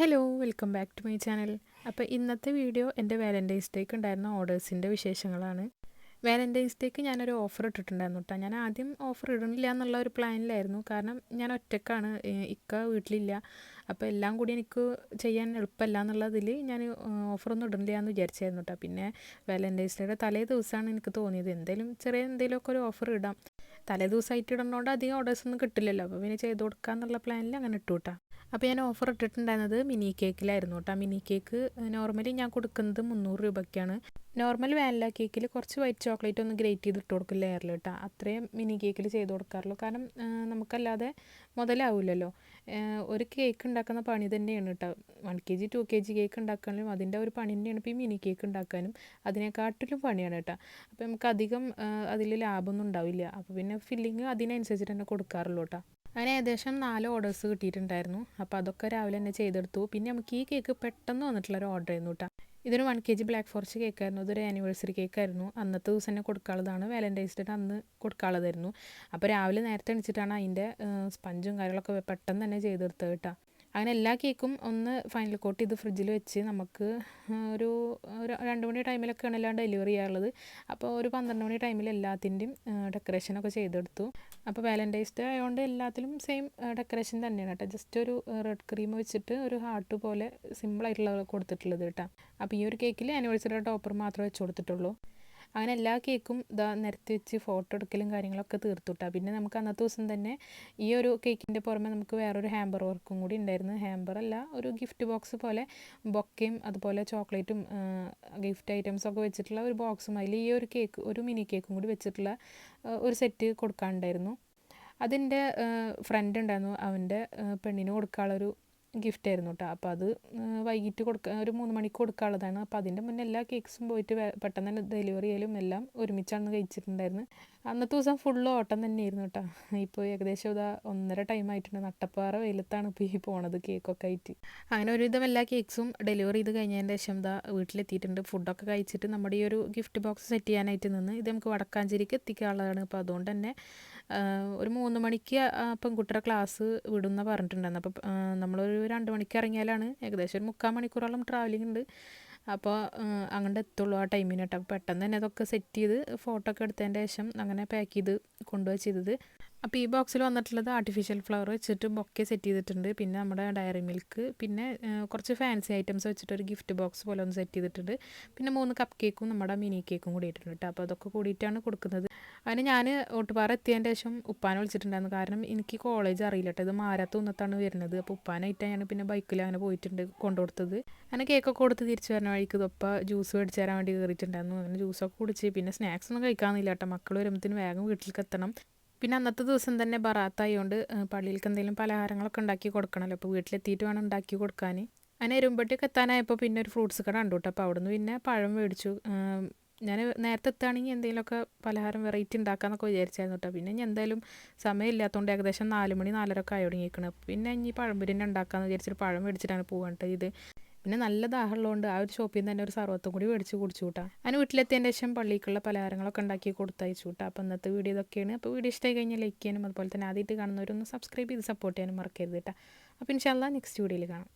Hello welcome back to my channel അപ്പോൾ ഇന്നത്തെ video എന്റെ വാലന്റൈൻസ് ഡേക്ക് ഉണ്ടായിരുന്ന ഓർഡേഴ്സിന്റെ വിശേഷങ്ങളാണ്. വാലന്റൈൻസ് ഡേക്ക് ഞാനൊരു ഓഫർ ഇട്ടിട്ടുണ്ടായിരുന്നു കേട്ടോ ഞാൻ ആദ്യം ഓഫർ ഇടുന്നില്ല എന്നുള്ള ഒരു പ്ലാനിലായിരുന്നു കാരണം ഞാൻ ഒറ്റക്കാണ് ഇക്ക വീട്ടിലില്ല. അപ്പോൾ എല്ലാം കൂടി എനിക്ക് ചെയ്യാൻ എളുപ്പമല്ല എന്നുള്ളതിൽ ഞാൻ ഓഫറൊന്നും ഇടുന്നില്ല എന്ന് വിചാരിച്ചായിരുന്നു കേട്ടോ പിന്നെ വാലന്റൈൻസ് ഡേയുടെ തലേ ദിവസമാണ് എനിക്ക് തോന്നിയത്. എന്തെങ്കിലും ചെറിയ എന്തെങ്കിലുമൊക്കെ ഒരു ഓഫർ ഇടാം. തലേ ദിവസമായിട്ട് ഇടുന്നതുകൊണ്ട് അധികം ഓർഡേഴ്സ് ഒന്നും കിട്ടില്ലല്ലോ. അപ്പോൾ പിന്നെ ചെയ്ത് കൊടുക്കാമെന്നുള്ള പ്ലാനിൽ അങ്ങനെ ഇട്ടു കേട്ടോ അപ്പോൾ ഞാൻ ഓഫർ ഇട്ടിട്ടുണ്ടായിരുന്നത് മിനി കേക്കിലായിരുന്നു കേട്ടോ മിനി കേക്ക് നോർമലി ഞാൻ കൊടുക്കുന്നത് മുന്നൂറ് രൂപയ്ക്കാണ്. നോർമൽ വാനില കേക്കിൽ കുറച്ച് വൈറ്റ് ചോക്ലേറ്റ് ഒന്ന് ഗ്രേറ്റ് ചെയ്ത് ഇട്ട് കൊടുക്കും ലെയറിൽ കേട്ടോ അത്രയും മിനി കേക്കിൽ ചെയ്ത് കൊടുക്കാറുള്ളൂ. കാരണം നമുക്കല്ലാതെ മുതലാവില്ലല്ലോ ഒരു കേക്ക് ഉണ്ടാക്കുന്ന പണി തന്നെയാണ് കേട്ടോ one kg two kg cake G കേക്ക് ഉണ്ടാക്കാനും അതിന്റെ ഒരു പണി തന്നെയാണ് ഇപ്പോൾ ഈ മിനി കേക്ക് ഉണ്ടാക്കാനും അതിനെക്കാട്ടിലും പണിയാണ് കേട്ടോ അപ്പോൾ നമുക്ക് അധികം അതിൽ ലാഭമൊന്നും ഉണ്ടാവില്ല. അപ്പോൾ പിന്നെ ഫില്ലിങ് അതിനനുസരിച്ചിട്ട് തന്നെ കൊടുക്കാറുള്ളൂ കേട്ടോ അങ്ങനെ ഏകദേശം നാല് ഓർഡേഴ്സ് കിട്ടിയിട്ടുണ്ടായിരുന്നു. അപ്പോൾ അതൊക്കെ രാവിലെ തന്നെ ചെയ്തെടുത്തു. പിന്നെ നമുക്ക് ഈ കേക്ക് പെട്ടെന്ന് വന്നിട്ടുള്ള ഒരു ഓർഡർ ആയിരുന്നു കേട്ടോ ഇതൊരു one K G black forest കേക്കായിരുന്നു അതൊരു ആനിവേഴ്സറി കേക്കായിരുന്നു അന്നത്തെ ദിവസം തന്നെ കൊടുക്കാനുള്ളതാണ്. വാലന്റൈൻസ് ഡേ അന്ന് കൊടുക്കാനുള്ളതായിരുന്നു. അപ്പോൾ രാവിലെ നേരത്തെ എണിച്ചിട്ടാണ് അതിന്റെ സ്പഞ്ചും കാര്യങ്ങളൊക്കെ പെട്ടെന്ന് തന്നെ ചെയ്തെടുത്തത് കേട്ടോ അങ്ങനെ എല്ലാ കേക്കും ഒന്ന് ഫൈനൽ കോട്ട് ചെയ്ത് ഫ്രിഡ്ജിൽ വെച്ച് നമുക്ക് ഒരു ഒരു രണ്ട് മണി ടൈമിലൊക്കെയാണ് എല്ലാം ഡെലിവറി ചെയ്യാറുള്ളത്. അപ്പോൾ ഒരു പന്ത്രണ്ട് മണി ടൈമിൽ എല്ലാത്തിന്റെയും ഡെക്കറേഷനൊക്കെ ചെയ്തെടുത്തു. അപ്പോൾ വാലന്റൈൻസ് ഡേ ആയതുകൊണ്ട് എല്ലാത്തിലും സെയിം ഡെക്കറേഷൻ തന്നെയാണ് കേട്ടോ. ജസ്റ്റ് ഒരു റെഡ് ക്രീം വെച്ചിട്ട് ഒരു ഹാർട്ട് പോലെ സിമ്പിളായിട്ടുള്ള കൊടുത്തിട്ടുള്ളത് കേട്ടോ. അപ്പോൾ ഈ ഒരു കേക്കിൽ ആനിവേഴ്സറി ടോപ്പർ മാത്രമേ വെച്ച് കൊടുത്തിട്ടുള്ളൂ. അങ്ങനെ എല്ലാ കേക്കും ഇതാ നിരത്തി വെച്ച് ഫോട്ടോ എടുക്കലും കാര്യങ്ങളൊക്കെ തീർത്തുട്ടാ പിന്നെ നമുക്ക് അന്നത്തെ ദിവസം തന്നെ ഈ ഒരു കേക്കിന്റെ പുറമെ നമുക്ക് വേറൊരു ഹാമ്പർ വർക്കും കൂടി ഉണ്ടായിരുന്നു. ഹാമ്പർ അല്ല ഒരു ഗിഫ്റ്റ് ബോക്സ് പോലെ ബൊക്കയും അതുപോലെ ചോക്ലേറ്റും ഗിഫ്റ്റ് ഐറ്റംസ് ഒക്കെ വെച്ചിട്ടുള്ള ഒരു ബോക്സും അതിൽ ഈ ഒരു കേക്ക് ഒരു മിനി കേക്കും കൂടി വെച്ചിട്ടുള്ള ഒരു സെറ്റ് കൊടുക്കാനുണ്ടായിരുന്നു. അതിന്റെ ഫ്രണ്ട് ഉണ്ടായിരുന്നു. അവന്റെ പെണ്ണിന് കൊടുക്കാനുള്ളൊരു ഗിഫ്റ്റ് ആയിരുന്നു കേട്ടോ അപ്പോൾ അത് വൈകിട്ട് കൊടുക്ക ഒരു മൂന്ന് മണിക്ക് കൊടുക്കാനുള്ളതാണ്. അപ്പോൾ അതിന്റെ മുന്നേ എല്ലാ കേക്ക്സും പോയിട്ട് പെട്ടെന്ന് തന്നെ ഡെലിവറി ചെയ്യലും എല്ലാം ഒരുമിച്ചാണ് കഴിച്ചിട്ടുണ്ടായിരുന്നത് അന്നത്തെ ദിവസം ഫുള്ള് ഓട്ടം തന്നെയായിരുന്നു കേട്ടോ ഇപ്പോൾ ഏകദേശം ഇതാ ഒന്നര ടൈം ആയിട്ടുണ്ട്. നട്ടപ്പാറ വെയിലത്താണ് ഇപ്പോൾ ഈ പോണത് കേക്കൊക്കെ ആയിട്ട്. അങ്ങനെ ഒരുവിധം എല്ലാ കേക്ക്സും ഡെലിവറി ചെയ്ത് കഴിഞ്ഞതിന് ശേഷം ഇതാ വീട്ടിലെത്തിയിട്ടുണ്ട്. ഫുഡൊക്കെ കഴിച്ചിട്ട് നമ്മുടെ ഈ ഒരു ഗിഫ്റ്റ് ബോക്സ് സെറ്റ് ചെയ്യാനായിട്ട് നിന്ന് ഇത് നമുക്ക് വടക്കാഞ്ചേരിക്ക് എത്തിക്കാനുള്ളതാണ്. അപ്പോൾ അതുകൊണ്ട് തന്നെ ഒരു മൂന്ന് മണിക്ക് പെൺകുട്ടിയുടെ ക്ലാസ് വിടുന്ന പറഞ്ഞിട്ടുണ്ടായിരുന്നു. അപ്പോൾ നമ്മളൊരു രണ്ട് മണിക്ക് ഇറങ്ങിയാലാണ് ഏകദേശം ഒരു മുക്കാൽ മണിക്കൂറോളം ട്രാവലിംഗ് ഉണ്ട് അപ്പോൾ അങ്ങോട്ട് എത്തുള്ളൂ ആ ടൈമിന് കേട്ടോ. അപ്പോൾ പെട്ടെന്ന് തന്നെ അതൊക്കെ സെറ്റ് ചെയ്ത് ഫോട്ടോ ഒക്കെ എടുത്തതിന്റെ ശേഷം അങ്ങനെ പാക്ക് ചെയ്ത് കൊണ്ടുപോയി ചെയ്തത്. അപ്പോൾ ഈ ബോക്സിൽ വന്നിട്ടുള്ളത് ആർട്ടിഫിഷ്യൽ ഫ്ലവർ വെച്ചിട്ട് ബൊക്കെ സെറ്റ് ചെയ്തിട്ടുണ്ട്. പിന്നെ നമ്മുടെ ഡയറി മിൽക്ക് പിന്നെ കുറച്ച് ഫാൻസി ഐറ്റംസ് വെച്ചിട്ട് ഒരു ഗിഫ്റ്റ് ബോക്സ് പോലെ ഒന്ന് സെറ്റ് ചെയ്തിട്ടുണ്ട്. പിന്നെ മൂന്ന് കപ്പ് കേക്കും നമ്മുടെ മിനി കേക്കും കൂടി ഇട്ടിട്ടുണ്ട് അപ്പോൾ അതൊക്കെ കൂടിയിട്ടാണ് കൊടുക്കുന്നത്. അതിന് ഞാൻ ഓട്ടുപാറ എത്തിയതിന്റെ ശേഷം ഉപ്പാനെ വിളിച്ചിട്ടുണ്ടായിരുന്നു. കാരണം എനിക്ക് കോളേജ് അറിയില്ല കേട്ടോ ഇത് മാരാത്ത ഉന്നത്താണ് വരുന്നത്. അപ്പോൾ ഉപ്പാനായിട്ടാണ് ഞാൻ പിന്നെ ബൈക്കിൽ അങ്ങനെ പോയിട്ടുണ്ട് കൊണ്ടുകൊടുത്തത്. അങ്ങനെ കേക്കൊക്കെ കൊടുത്ത് തിരിച്ചു വരുന്ന വഴിക്ക് ഇതൊപ്പ ജ്യൂസ് മേടിച്ച് തരാൻ വേണ്ടി കയറിയിട്ടുണ്ടായിരുന്നു അങ്ങനെ ജ്യൂസൊക്കെ കുടിച്ച് പിന്നെ സ്നാക്സ് ഒന്നും കഴിക്കാനില്ല കേട്ടോ മക്കൾ വരുമ്പോഴത്തേന് വേഗം വീട്ടിലേക്ക് എത്തണം. പിന്നെ അന്നത്തെ ദിവസം തന്നെ ബറാത്തായതുകൊണ്ട് പള്ളിയിലേക്ക് എന്തെങ്കിലും പലഹാരങ്ങളൊക്കെ ഉണ്ടാക്കി കൊടുക്കണമല്ലോ അപ്പോൾ വീട്ടിലെത്തിയിട്ട് വേണം ഉണ്ടാക്കി കൊടുക്കാൻ അങ്ങനെ എരുമ്പട്ടിയൊക്കെ എത്താനായപ്പോൾ പിന്നെ ഒരു ഫ്രൂട്ട്സ് കട കണ്ടു കേട്ടോ അപ്പോൾ അവിടുന്ന് പിന്നെ പഴം മേടിച്ചു. ഞാൻ നേരത്തെ എത്തുകയാണെങ്കിൽ എന്തെങ്കിലുമൊക്കെ പലഹാരം വെറൈറ്റി ഉണ്ടാക്കാമെന്നൊക്കെ വിചാരിച്ചായിരുന്നു കേട്ടോ പിന്നെ ഞാൻ എന്തായാലും സമയമില്ലാത്തതുകൊണ്ട് ഏകദേശം നാല് മണി നാലരൊക്കെ ആയി തുടങ്ങിയിരിക്കണം പിന്നെ ഇനി പഴംപൊരി ഉണ്ടാക്കാമെന്ന് വിചാരിച്ചിട്ട് പഴം മേടിച്ചിട്ടാണ് പോകാൻ ഇത്. പിന്നെ നല്ല ദാഹമുള്ളതുകൊണ്ട് ആ ഒരു ഷോപ്പിൽ നിന്ന് തന്നെ ഒരു സർവത്തും കൂടി മേടിച്ച് കുടിച്ചു കൂട്ടാം അതിന് വീട്ടിലെത്തിയതിന്റെ ശേഷം പള്ളിക്കുള്ള പലഹാരങ്ങളൊക്കെ ഉണ്ടാക്കി കൊടുത്തയച്ചു കൂട്ടാം അപ്പോൾ ഇന്നത്തെ വീഡിയോ ഇതൊക്കെയാണ്. അപ്പോൾ വീഡിയോ ഇഷ്ടമായി കഴിഞ്ഞാൽ ലൈക്ക് ചെയ്യാനും അതുപോലെ തന്നെ ആദ്യമായിട്ട് കാണുന്നവരൊന്ന് സബ്സ്ക്രൈബ് ചെയ്ത് സപ്പോർട്ട് ചെയ്യാനും മറക്കരുത് കേട്ടോ അപ്പോൾ ഇൻഷാല്ല നെക്സ്റ്റ് വീഡിയോയിൽ കാണാം.